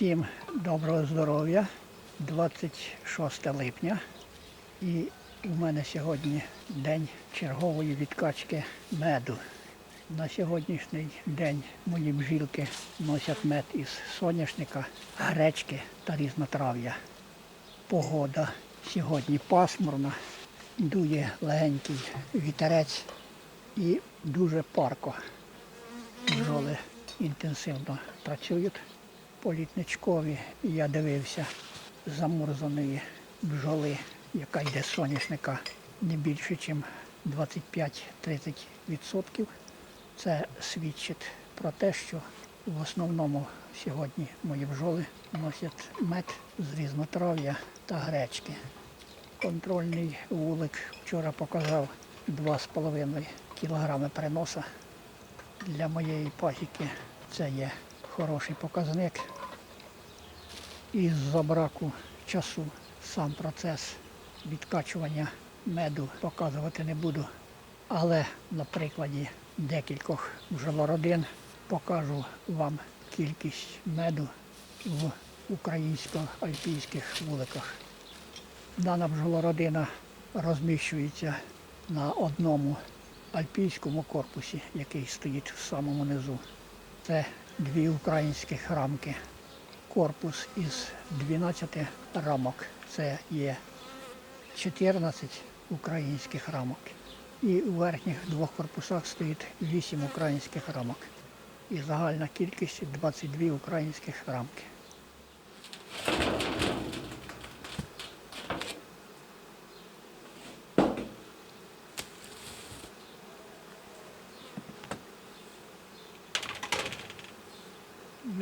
Всім доброго здоров'я. 26 липня. І у мене сьогодні день чергової відкачки меду. На сьогоднішній день мої бжілки носять мед із соняшника, гречки та різнотрав'я. Погода сьогодні пасмурна, дує легенький вітерець і дуже парко. Бджоли інтенсивно працюють політничкові. Я дивився замурзаної бджоли, яка йде з соняшника не більше, ніж 25-30%. Це свідчить про те, що в основному сьогодні мої бджоли носять мед з різнотрав'я та гречки. Контрольний вулик вчора показав 2,5 кг переноса. Для моєї пасіки це є хороший показник. Із-за браку часу сам процес відкачування меду показувати не буду. Але на прикладі декількох бджолородин покажу вам кількість меду в українсько-альпійських вуликах. Дана бджолородина розміщується на одному альпійському корпусі, який стоїть в самому низу. Це дві українські рамки. Корпус із 12 рамок. Це є 14 українських рамок. І у верхніх двох корпусах стоїть 8 українських рамок. І загальна кількість 22 українських рамки.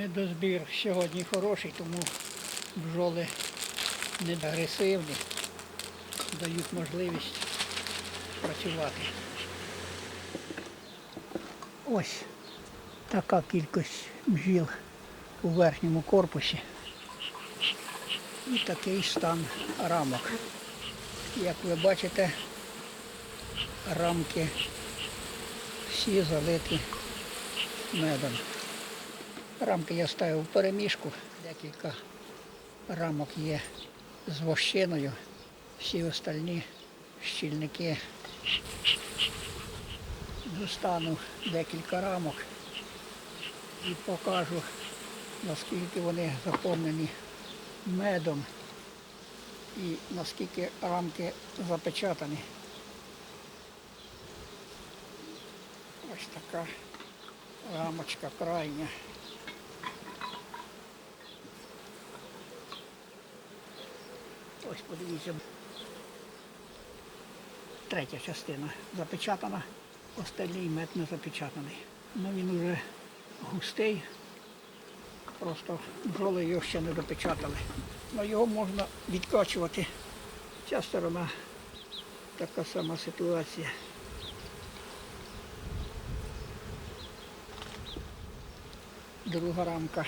Медозбір сьогодні хороший, тому бджоли не агресивні, дають можливість працювати. Ось така кількість бджіл у верхньому корпусі. І такий стан рамок. Як ви бачите, рамки всі залиті медом. Рамки я ставив в переміжку, декілька рамок є з вощиною, всі остальні щільники. Достану декілька рамок і покажу, наскільки вони заповнені медом і наскільки рамки запечатані. Ось така рамочка крайня. Ось подивіться. Третя частина запечатана, остальний мед не запечатаний. Ну він уже густий, просто бджоли його ще не допечатали. Ну його можна відкачувати. Ця сторона така сама ситуація. Друга рамка.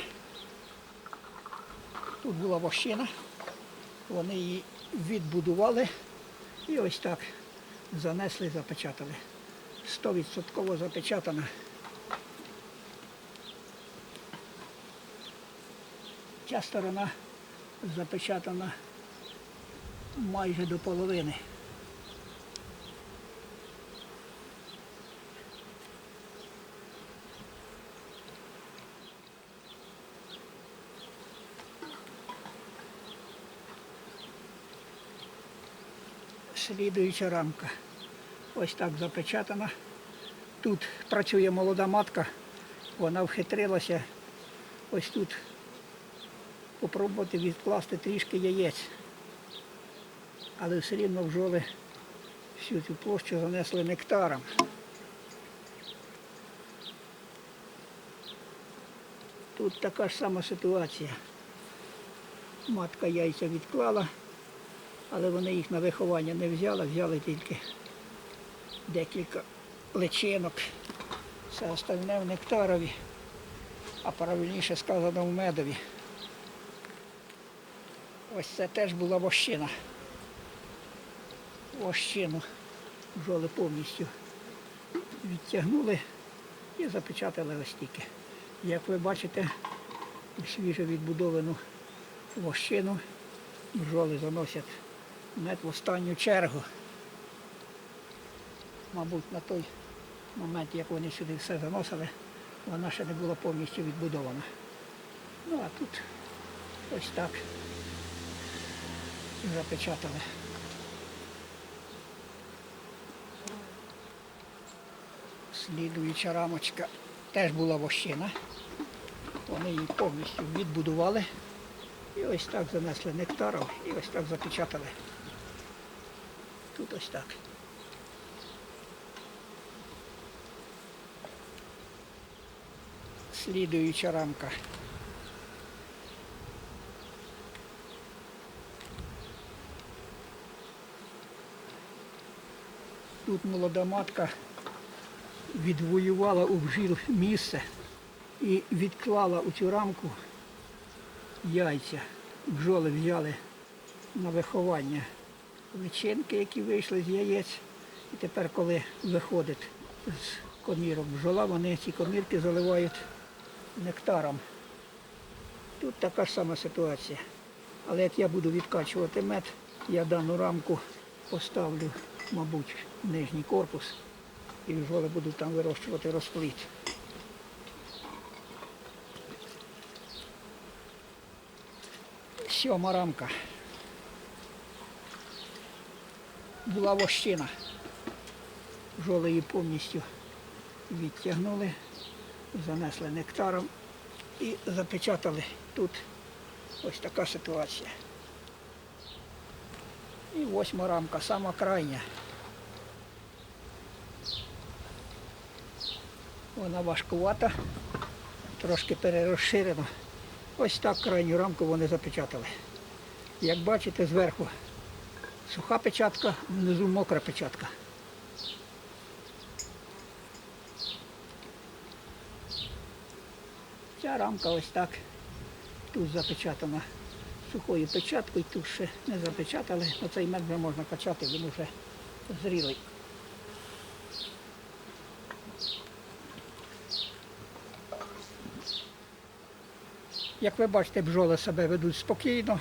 Тут була вощина. Вони її відбудували і ось так занесли, запечатали. Стовідсотково запечатана. Ця сторона запечатана майже до половини. Слідуюча рамка. Ось так запечатана. Тут працює молода матка, вона вхитрилася ось тут попробувати відкласти трішки яєць. Але все рівно бджоли всю цю площу занесли нектаром. Тут така ж сама ситуація. Матка яйця відклала але вони їх на виховання не взяли, взяли тільки декілька личинок. Все остальне в нектарові, а правильніше сказано в медові. Ось це теж була вощина. Вощину бджоли повністю відтягнули і запечатали ось тільки. Як ви бачите, у свіже відбудовану вощину. Бджоли заносять мед в останню чергу. Мабуть, на той момент, як вони сюди все заносили, вона ще не була повністю відбудована. Ну а тут ось так запечатали. Слідуюча рамочка теж була вощина. Вони її повністю відбудували. І ось так занесли нектаром і ось так запечатали. Ось так. Слідуюча рамка. Тут молода матка відвоювала у бжіл місце і відклала у цю рамку яйця. Бджоли взяли на виховання личинки, які вийшли з яєць. І тепер, коли виходить з комірок бджола, вони ці комірки заливають нектаром. Тут така ж сама ситуація. Але як я буду відкачувати мед, я дану рамку поставлю, мабуть, в нижній корпус і бджоли будуть там вирощувати розплід. Сьома рамка. Була вощина. Бджоли її повністю відтягнули, занесли нектаром і запечатали. Тут ось така ситуація. І восьма рамка, сама крайня. Вона важкувата, трошки перерозширена. Ось так крайню рамку вони запечатали. Як бачите, зверху суха печатка, внизу мокра печатка. Ця рамка ось так. Тут запечатана сухою печаткою, тут ще не запечатали. Оцей мед вже можна качати, він вже зрілий. Як ви бачите, бджоли себе ведуть спокійно.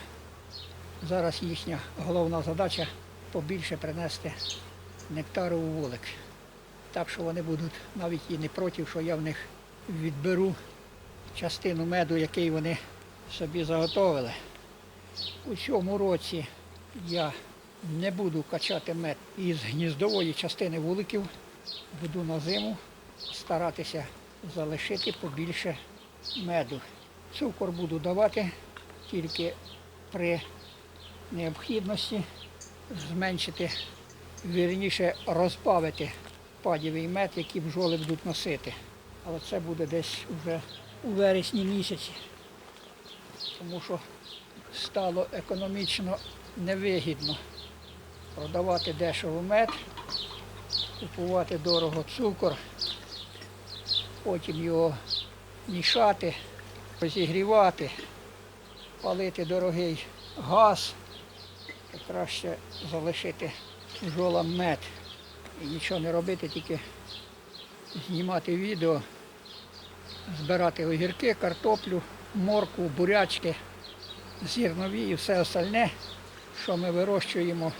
Зараз їхня головна задача побільше принести нектару у вулик. Так що вони будуть навіть і не проти, що я в них відберу частину меду, який вони собі заготовили. У цьому році я не буду качати мед із гніздової частини вуликів. Буду на зиму старатися залишити побільше меду. Цукор буду давати тільки при необхідності зменшити, вірніше розбавити падєвий мед, який бджоли будуть носити. Але це буде десь вже у вересні місяці, тому що стало економічно невигідно продавати дешево мед, купувати дорого цукор, потім його мішати, розігрівати, палити дорогий газ, краще залишити бджолам мед і нічого не робити, тільки знімати відео, збирати огірки, картоплю, моркву, бурячки, зірнові і все остальне, що ми вирощуємо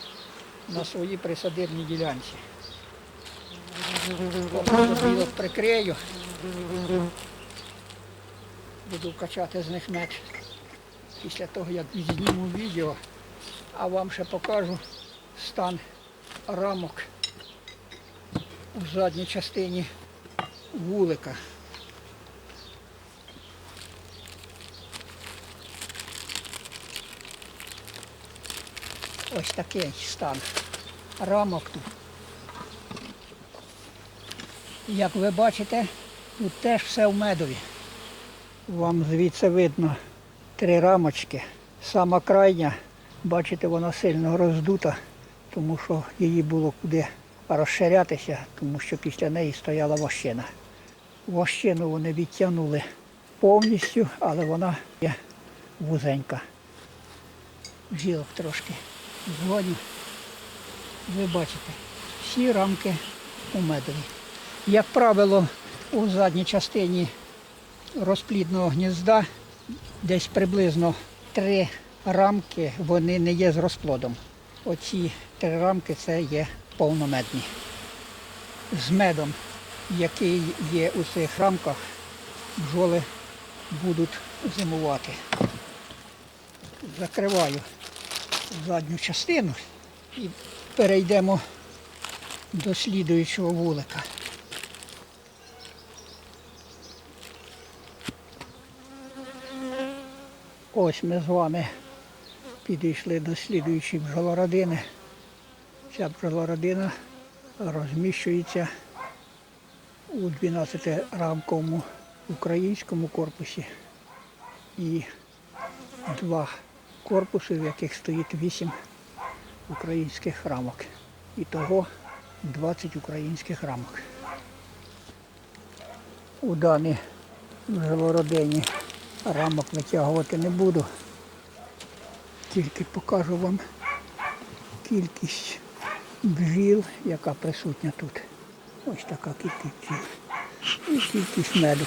на своїй присадибній ділянці. Прикрию. Буду качати з них мед після того, як зніму відео, а вам ще покажу стан рамок у задній частині вулика. Ось такий стан рамок тут. Як ви бачите, тут теж все в медові. Вам звідси видно три рамочки. Сама крайня, бачите, вона сильно роздута, тому що її було куди розширятися, тому що після неї стояла вощина. Вощину вони відтягнули повністю, але вона є вузенька. Жілок трошки згодів. Ви бачите, всі рамки у медові. Як правило, у задній частині розплідного гнізда десь приблизно три рамки вони не є з розплодом. Оці три рамки це є повномедні. З медом, який є у цих рамках, бджоли будуть зимувати. Закриваю задню частину і перейдемо до слідуючого вулика. Ось ми з вами підійшли до слідуючої бджолородини. Ця бджолородина розміщується у 12-рамковому українському корпусі і два корпуси, в яких стоїть 8 українських рамок. І того 20 українських рамок. У даній бджолородині рамок витягувати не буду. Тільки покажу вам кількість бджіл, яка присутня тут. Ось така кількість бджіл. І кількість меду.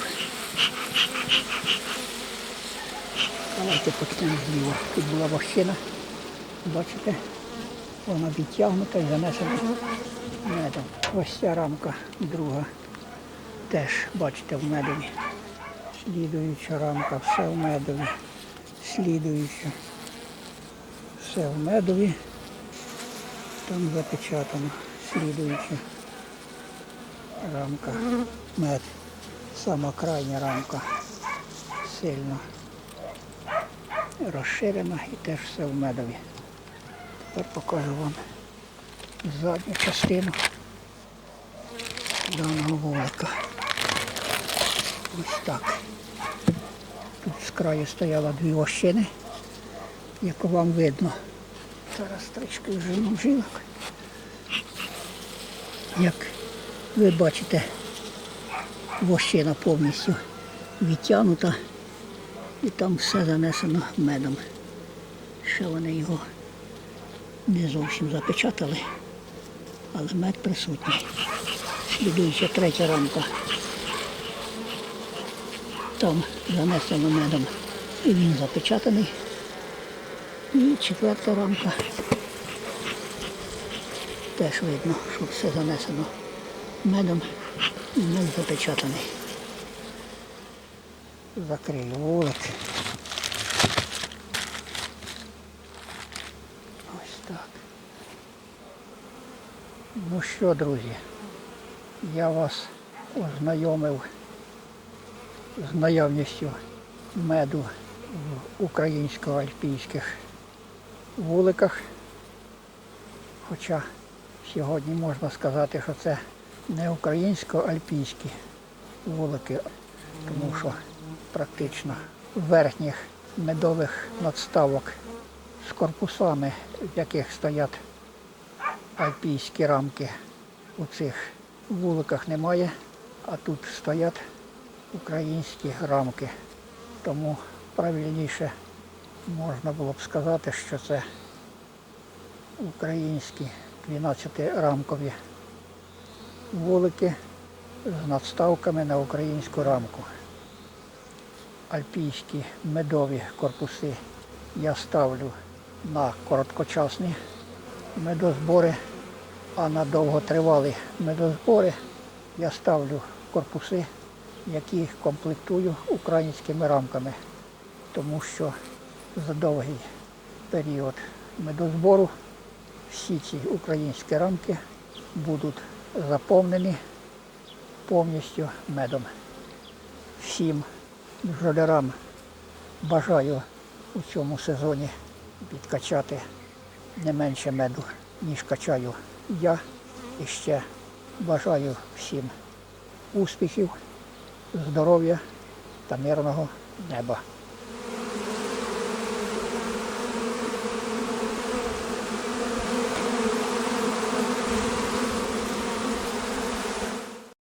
Давайте почнемо зліва. Тут була вощина. Бачите? Вона відтягнута і занесена медом. Ось ця рамка друга. Теж, бачите, в медові. Слідуюча рамка, все в медові. Слідуюча. Все в медові. Там запечатано. Слідуюча рамка. Мед. Сама крайня рамка. Сильно розширена і теж все в медові. Тепер покажу вам задню частину даного вулика. Ось так. Тут з краю стояло дві вощини, як вам видно. Зараз трішки вже жилок. Як ви бачите, вощина повністю відтягнута і там все занесено медом. Ще вони його не зовсім запечатали, але мед присутній. Слідуюча третя рамка. Там занесено медом. І він запечатаний. І четверта рамка. Теж видно, що все занесено медом і мед запечатаний. Закрию вулик. Ось так. Ну що, друзі, я вас ознайомив з наявністю меду українсько-альпійських вуликах. Хоча сьогодні можна сказати, що це не українсько-альпійські вулики, тому що практично верхніх медових надставок з корпусами, в яких стоять альпійські рамки, у цих вуликах немає, а тут стоять українські рамки. Тому правильніше можна було б сказати, що це українські 12-рамкові вулики з надставками на українську рамку. Альпійські медові корпуси я ставлю на короткочасні медозбори, а на довготривалі медозбори я ставлю корпуси, які комплектую українськими рамками, тому що за довгий період медозбору всі ці українські рамки будуть заповнені повністю медом. Всім бджолярам бажаю у цьому сезоні відкачати не менше меду, ніж качаю я. І ще бажаю всім успіхів, здоров'я та мирного неба.